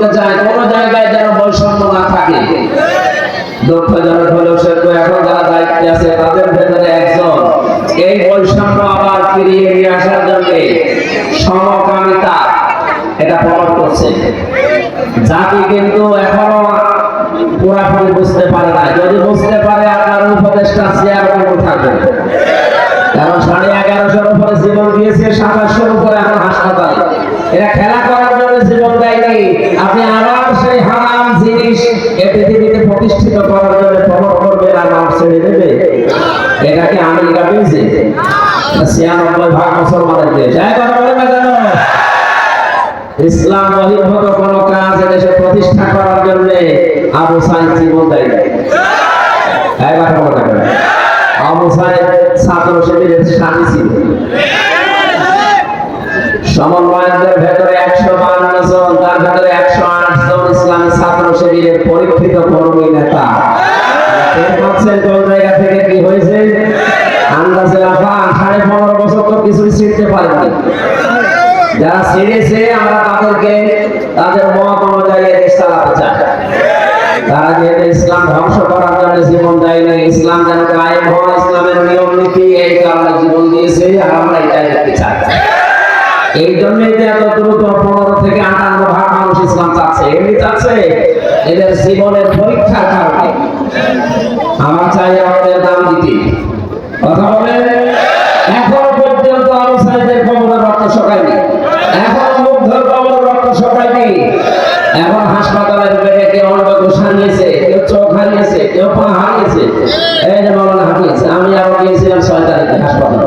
করতে চায়, কোন জায়গায় যেন বৈষম্য না থাকে। দুঃখজনক হলেও সে তো এখন যারা দায়িত্বে আছে, তাদের ভেতরে একজন। এই বৈষম্য আবার ফিরিয়ে নিয়ে আসার জন্য সমকামিতা এটা প্রমাণ করছে। জাতি কিন্তু এখনও পুরাপুরি বুঝতে পারে না। যদি বুঝতে পারে, আপনার উপদেশটা চেয়ার উপর থাকবে। কারণ সাড়ে এগারোশোর উপরে জীবন দিয়েছে সাতাশশোর উপরে এখন হাসপাতাল। এরা খেলা আপনি আবার সেই হারাম জিনিস এ পৃথিবীতে প্রতিষ্ঠিত করার জন্য প্রমোট করবে আর নাম ছেড়ে দেবে? এটাকে আমেরিকা পেয়েছে? ছিয়ানব্বই ভাগ মুসলমানের দেশ। কথা বলে না কেন? ইসলাম বহির্ভূত কোন কাজ এদেশে প্রতিষ্ঠা করার জন্য আবু সাইদ জীবন দেয় নাই। কথা বলে না কেন? আবু সাইদ ছাত্র শিবিরের স্বামী ছিল সমন্বয়কদের ভেতরে একশো বান্ন জন তার ভেতরে একশো আট জন ইসলামী ছাত্র শিবিরের পরীক্ষিত কর্মী নেতা। ইসলাম ধ্বংস করার জন্য জীবন দেয়নি ইসলাম যেন কায়েম হয়, ইসলামের নিয়ম নীতি, এই কারণে জীবন দিয়েছে, আর আমরা এটাই চাই। এই জন্যই এত দ্রুত পনেরো থেকে আটান্ন ভাগ মানুষ ইসলাম চাচ্ছে এমনি চাচ্ছে এদের জীবনের পরীক্ষার কারণে। আমার চাই আমাদের দাম দিতে। কথা বলে এখন পর্যন্ত আলোচনাদের কবর রক্ত সকায়নি এখন মুগ্ধর কবর রক্ত সকায়নি এখন হাসপাতালের বেডে কেউ অন্য ঘুষ কেউ চোখ হারিয়েছে, কেউ পা হারিয়েছে। এই যে মৌলানা হারিয়েছে আমি আবার গিয়েছিলাম ছয় তারিখে হাসপাতালে।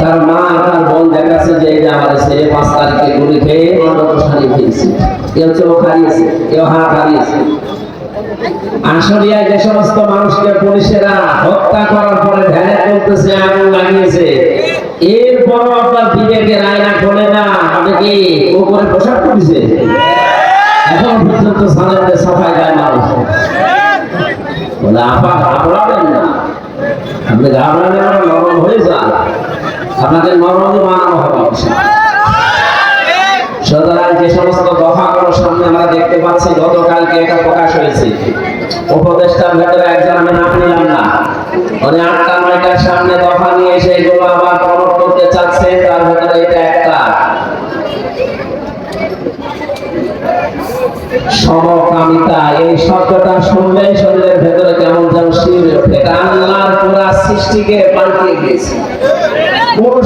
তার মা তার বোন দেখাচ্ছে যে আমাদের ছেলে পাঁচ তারিখে গুলি খেয়ে হারিয়ে ফেলছে কেউ চোখ হারিয়েছে কেউ হাত হারিয়েছে আশুলিয়ায় যে সমস্ত মানুষকে পুলিশেরা হত্যা করার পরে ধ্যানে তুলতেছে, আগুন লাগিয়েছে। এরপরও আপনার বিবেকের আয়না খোলে না আপনি কি উপরে পোশাক করেছে এখন পর্যন্ত সালেমকে সাফাই গায় মানুষ। বলে, আপা, ঘাবড়াবেন না। আপনি ঘাবড়ালে নরম হয়ে যান আপনাকে নরম মানানো হবে। সুতরাং যে সমস্ত দফাগুলো সামনে আমরা দেখতে পাচ্ছি, গতকালকে এটা প্রকাশ হয়েছে। উপদেষ্টার ভেতরে একজন আমি নাম নিলাম না। উনি আটটা নয়টার সামনে দফা নিয়ে এসে এগুলো আবার প্রমোট করতে চাচ্ছে, তার ভেতরে এটা একটা সমকামিতা। এই শব্দটা শুনলেই শরীরের ভেতরে কেমন যেন শিউরে ওঠে। আল্লাহর পুরা সৃষ্টিকে পাল্টিয়ে পুরুষে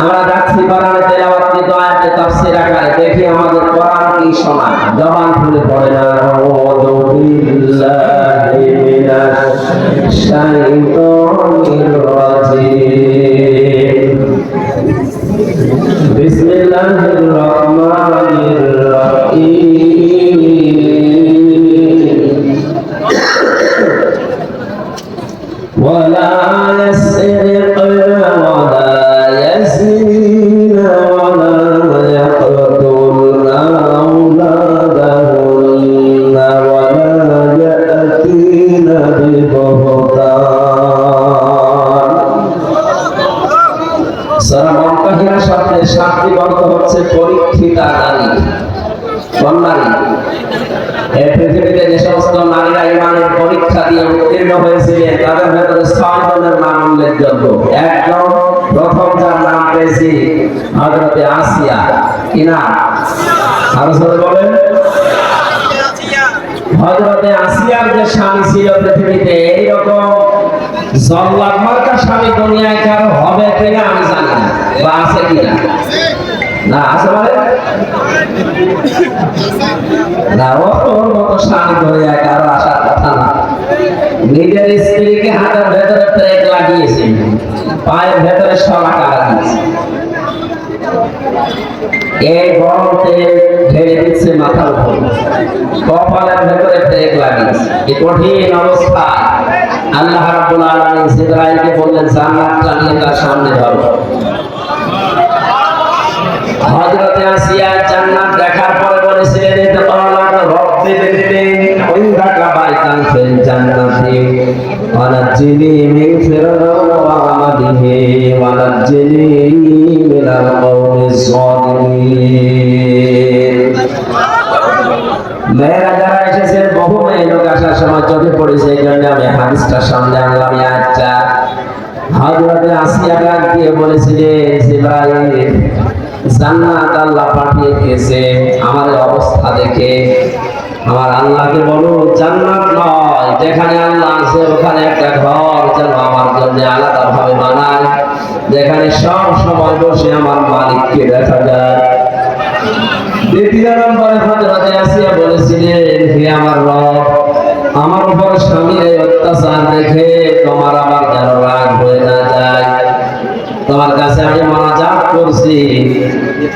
আমরা যাচ্ছি কোরআনে তেলাওয়াত কিন্তু তাফসীর আকারে। দেখি আমাদের কোরআন কি শোনা জবান খুলে পড়ে না। আউযু বিল্লাহি মিনাশ শাইতানির উত্তীর্ণ হয়েছিলেন তাদের ভেতরে ছয় জনের নাম উল্লেখযোগ্য। একজন প্রথম যার নাম পেয়েছি হজরতে আসিয়া। কি নাম? আরও সবাই বলেন। হজরতে আসিয়ার যে স্বামী ছিল পৃথিবীতে, এইরকম জল্লাদ মার্কা স্বামী দুনিয়ায় কারও হবে কিনা আমি জানি না, বা আছে কিনা। না, আছে মানে? না ওর মতো দুনিয়ায় কারও আসার কথা না। নিজের স্ত্রীকে হাতের ভেতরে ট্রেক লাগিয়েছে। পায়ের ভেতরে সলা কাটা দিয়েছে এই গরম ঢেলে দিচ্ছে মাথার উপর। কপালের ভেতরে ট্রেক লাগিয়েছে। এই কঠিন অবস্থা। আল্লাহ রাব্বুল আলামিন জিবরাইলকে বললেন, জান্নাতটা নিয়ে তার সামনে ধরো। আসিয়া জান্নাত দেখার পরে বলেছিলেন এটা তো আল্লাহ রব দেবে দেবে ওই ঢাকা বাইতান ফিল জান্নাতি। ওয়ানাজ্জিনি মিন ফিরআউন ওয়া আমালিহি ওয়ানাজ্জিনি মিনাল সালিমিন মেয়েরা যারা এসেছেন, বহু মেয়ে লোক আসার সময় চোখে পড়েছে, এই জন্য আমি হাদিসটা সামনে আনলাম আয়াতটা। হযরতে আসিয়া ডাক দিয়ে বলেছিলেন ভাই জান্নাত আল্লাহ পাঠিয়ে দিয়েছে। আমার অবস্থা দেখে আমার আল্লাহকে বলো জান্নাত নয়, যেখানে আল্লাহ আছে ওখানে একটা ঘর যেন আমার জন্য আলাদা ভাবে বানায়। যেখানে সব সময় বসে আমার মালিককে দেখা যায়। দ্বিতীয় নম্বরে হযরতে আসিয়া বলেছিলেন, হে আমার রব, আমার উপর স্বামীর অত্যাচার দেখে তোমার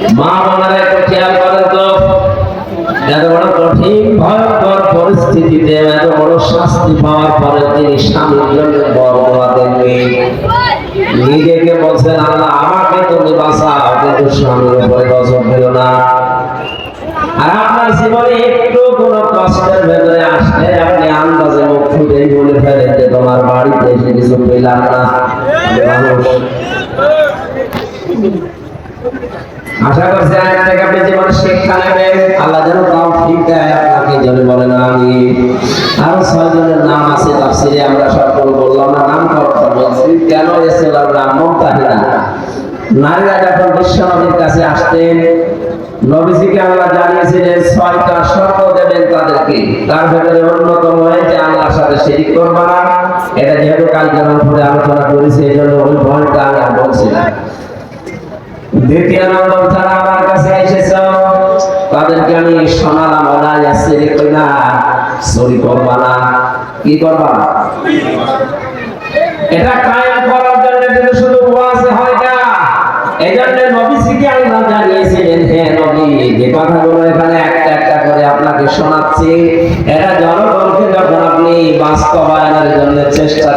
মা বোনেরা একটু খেয়াল করেন তো। এত বড় কঠিন, ভয়ঙ্কর পরিস্থিতিতে এত বড় শাস্তি পাওয়ার পরে তিনি স্বামীর জন্য বরদোয়া দেননি। নিজেকে বলছেন, আল্লাহ, আমাকে তুমি বাঁচাও। কিন্তু স্বামীর উপরে গজব দিও না। আর আপনার জীবনে একটু কোনো কষ্টের ভেতরে আসলে আপনি আন্দাজে মুখ ফুটেই বলে ফেলেন যে তোমার বাড়িতে এসে কিছু পেলাম না। মানুষ। আশা করছি আজ থেকে আপনি জীবনে শিক্ষা নেবেন। আল্লাহ যেন তাও ঠিক দেয়, আপনাকে যেন বলেন আমি আরও ছয় জনের নাম আছে তাফসিরে, আমরা সকল বললাম না, নাম করতে বলছি। কেন এসে নাম মুমতাহিনা নারীরা যখন বিশ্ব নবীর কাছে আসতেন, নবীজিকে আল্লাহ জানিয়েছিলেন, ছয়টা শর্ত দেবেন তাদেরকে। তার ভেতরে অন্যতম হয়েছে আল্লাহর সাথে শিরিক করবা না। এটা যেহেতু কালকে রংপুরে আলোচনা করেছি, এই জন্য ওই ভয়টা আমি বলছি না। দ্বিতীয় নম্বর যারা আমার কাছে এসেছ, তাদেরকে আমি শোনালাম ওরা যাচ্ছে কই না চুরি করবা না। কি করবা? এটা কায়েম করার জন্য কিন্তু শুধু ওয়াজে হয় না। এই জন্য নবীজিকে আল্লাহ জানিয়েছিলেন, হে নবী, যে কথাগুলো এখানে একটা একটা করে আপনাকে শোনাচ্ছি এটা জনগণকে যখন আপনি বাস্তবায়নের জন্য চেষ্টা